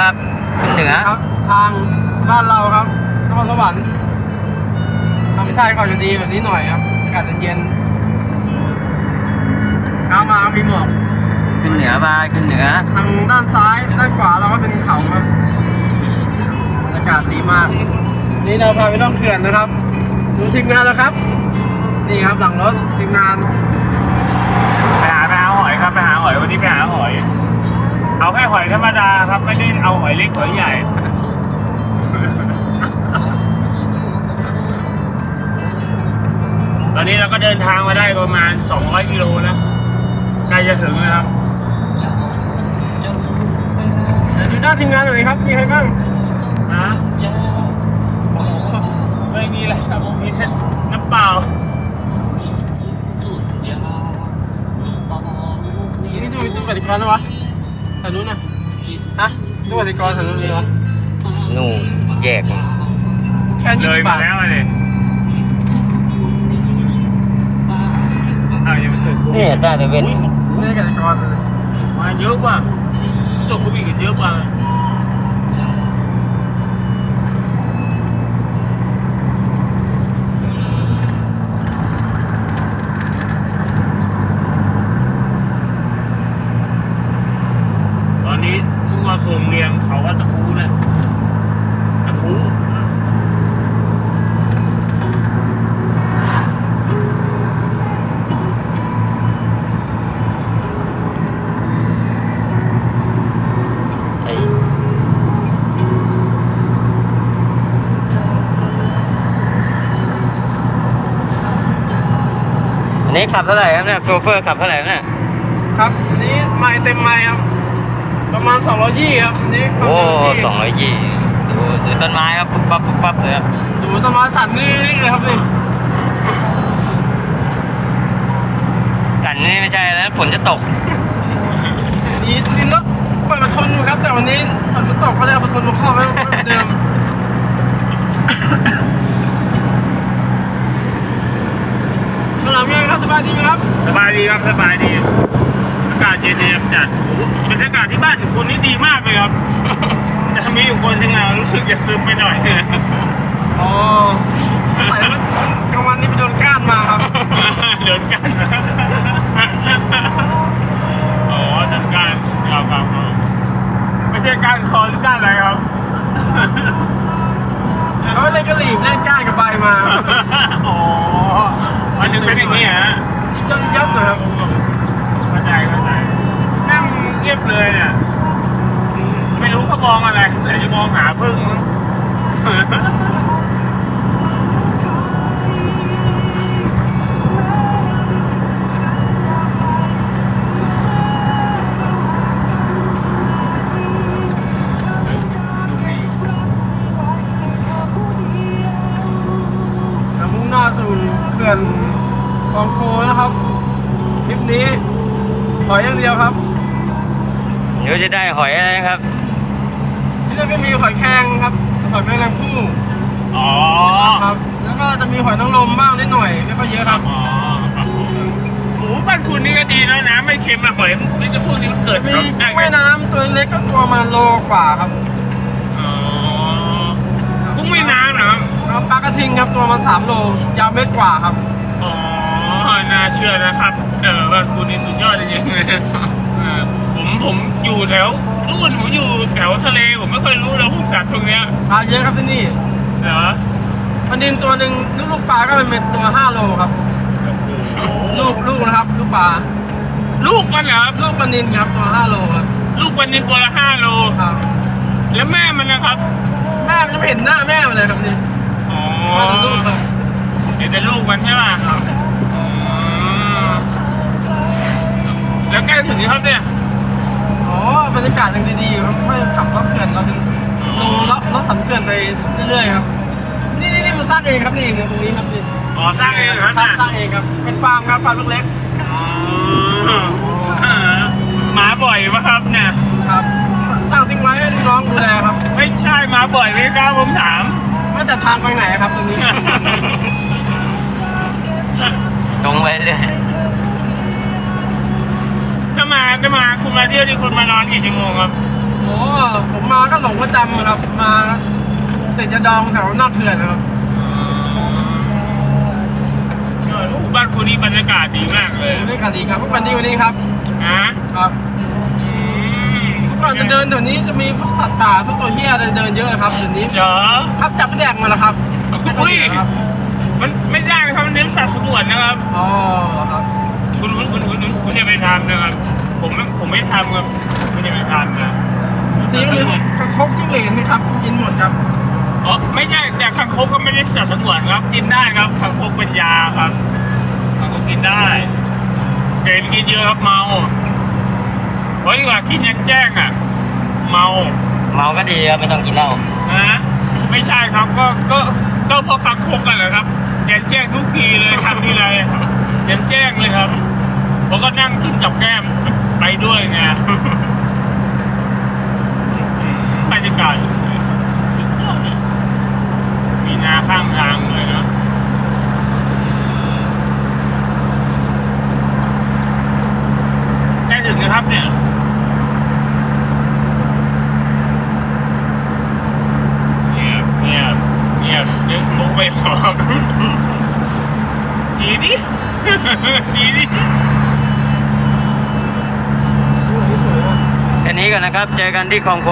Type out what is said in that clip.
ครับขึ้นเหนือครับ ทางบ้านเราครับนครสวรรค์ธรรมชาติก็จะดีแบบนี้หน่อยครับอากาศจะเย็นเช้ามามีหมอกขึ้นเหนือไปขึ้นเหนือ ทางด้านซ้ายด้านขวาเราก็เป็นเขาครับบรรยากาศดีมาก นี่เราพาไปล่องเขื่อนนะครับ ดูทีมงานแล้วครับ นี่ครับหลังรถทีมงานไปหาไปหาหอยครับไปหาหอยวันนี้ไปหาหอย เอาแค่หอยธรรมดาครับไม่ได้เอาหอยเล็กหอยใหญ่ ตอนนี้เราก็เดินทางมาได้ประมาณ 200 กิโลแล้วใกล้จะถึงแล้วครับดูหน้าทีมงานหน่อยครับ มีใครบ้างฮะไม่มีแล้วครับมีแค่น้ำเปล่านี่ดูดูกติกรนะวะ ทางนู้นนะฮะดูกติกรทางนู้นเลยวะนู่นแยกนู่นแค่ยี่เลยสิบมาบาทแล้วอะเลยอ้าวยังไม่เคยนี่ได้แต่เว้นนี่กติกรเลยมาเยอะกว่าจบก็มีกันเยอะกว่า ตอนนี้มุ่งมาส่งเรียงเขาว่าตะคูเนี่ยตะคู ไอ้อั นนี้ขับเท่าไหร่ครับเนี่ยโชเฟอร์ขับเท่าไหร่ครับเนี่ยครับอันนี้ไม่เต็มไม่ครับ ประมาณ200ยี่ครับอันนี้ความโอ้เร็วที่สองร้อยยี่ดูดูต้นไม้ครับปุ๊บปั๊บปุ๊บปั๊บเลยครับดูต้นไม้สั่นนี่นี่เลยครับนี่กันนี่ไม่ใช่แล้วฝนจะตกนี่นี่รถเปิดประทุนอยู่ครับ แต่วันนี้ฝนมันตกก็เลยเอาประทุนมาครอบไว้เหมือนเดิม สนามยังครับสบายดีไหมครับ สบายดีครับสบายดี อากาศเย็นๆจัดโอ้โหบรรยากาศที่บ้านของคุณนี่ดีมากเลยครับ แต่มีอยู่คนหนึงอะรู้สึกจะซึมไปหน่อย อ๋อใส่ว่ากลางวันนี้ไปโดนก้านมาครับ เดินกัน อ๋อเดินกันครับครับครับไม่ใช่การคอหรือการอะไรครับ เขาเล่นกระหลีบเล่นก้านกับใบมา อ๋อมันถึงเป็นอย่างนี้ฮะยิบยับยับหน่อยครับเข้าใจเข้าใจนั่งเงียบเลยเนี่ยไม่รู้เขามองอะไรแต่ ขออย่างเดียวครับเดี๋ยวจะได้หอยอะไรนะครับ ที่นั่นก็มีหอยแครงครับ หอยแมงลังผู้อ๋อครับ แล้วก็จะมีหอยนางรมบ้างนิดหน่อยไม่ค่อยเยอะครับอ๋อครับผมหมูบ้านคุณนี่ก็ดีนะน้ำไม่เค็มอะหอยนี่จะพูดนี่มันเกิดมีได้กุ้งไงแม่น้ำตัวเล็กก็ตัวประมาณโลกว่าครับอ๋อกุ้งแม่น้ำเหรอครับแล้วปลากระทิงครับตัวประมาณสามโลยาวเมตรกว่าครับอ๋อ น่าเชื่อนะครับ เออบ้านคุณนี่สุดยอดจริงๆเลยเออผมผมอยู่แถวนู่นผมอยู่แถวทะเลผมไม่ค่อยรู้แล้วพวกสัตว์พวกเนี้ยปลาเยอะครับที่นี่เหรอปันดินตัวหนึ่งลูกปลาก็เป็นตัวห้าโลครับลูกลูกนะครับ ลูกปลาลูกมันเหรอครับลูกปันดินครับตัวห้าโลครับลูกวันนี้ตัวละห้าโล ครับแล้วแม่มันนะครับแม่มันจะไม่เห็นหน้าแม่มันเลยครับนี่อ๋อมาแต่ลูกครับเห็นแต่ลูกมันใช่ป่ะครับ อ๋อ แล้วใกล้ถึงยังครับเนี่ย อ๋อบรรยากาศยังดีๆครับค่อยขับรถเขื่อนเราจะลงเลาะเลาะสันเขื่อนไปเรื่อยๆครับ นี่นี่นี่มันสร้างเองครับนี่ตรงนี้ครับนี่อ๋อสร้างเองเหรอครับครับน่ะสร้างเองครับ เป็นฟาร์มครับฟาร์มเล็กอ๋อหมาบ่อยปะครับเนี่ย ๆครับ สร้างทิ้งไว้ให้ลูกน้องดูแลครับไม่ใช่หมาบ่อยไหมครับผมถามไม่แต่ทางไปไหนครับตรงนี้ ตรงไปเรื่อย ถ้ามาถ้ามา คุณมาเที่ยวที่คุณมานอนกี่ชั่วโมงครับโอ้ผมมาก็หลงประจำครับ มาติดจะดองแถวนอกเขื่อนนะครับเชื่อลูกบ้านคุณนี่บรรยากาศดีมากเลยนี่กันดีครับพวกวันดีวันนี้ครับนะครับอืมเมื่อก่อนจะเดินแถวนี้จะมีพวกสัตว์ป่าพวกตัวเหี้ยอะไรเดินเยอะครับเดี๋ยวนี้เหรอครับจับแดกมาแล้วครับอุ้ยครับมันไม่ได้นะครับมันเน้นสัตว์สงวนนะครับอ๋อครับคุณคุณคุณคุณคุณอย่าไปทำนะครับ ผมไม่ผมไม่ทำครับคุณอย่าไปทำนะทีนี้มีคกจิ้งเหลนไหมครับกินหมดครับอ๋อไม่ใช่แต่คังคกก็ไม่ได้สัตว์สงวนครับ กินได้ครับคังคกเป็นยาครับคังคกกินได้เกมกินเยอะครับเมาเพราะดีกว่ากินยันแจ้งอะ เมาเมาก็ดีครับไม่ต้องกินเหล้านะไม่ใช่ครับก็ก็ก็เพราะคังคกกันแหละครับยันแจ้งทุกทีเลยทำทีไรยันแจ้งเลยครับเพราะก็นั่งกินกับแก้มไปด้วยไง บรรยากาศสุดยอดเลยมีนาข้างทางเลยนะใกล้ถึงนะครับเนี่ย เงียบเงียบเงียบนึกมุก ไม่ออกดีดิดีดิสวยว่ะแค่นี้ก่อนนะครับ เจอกันที่คลองโค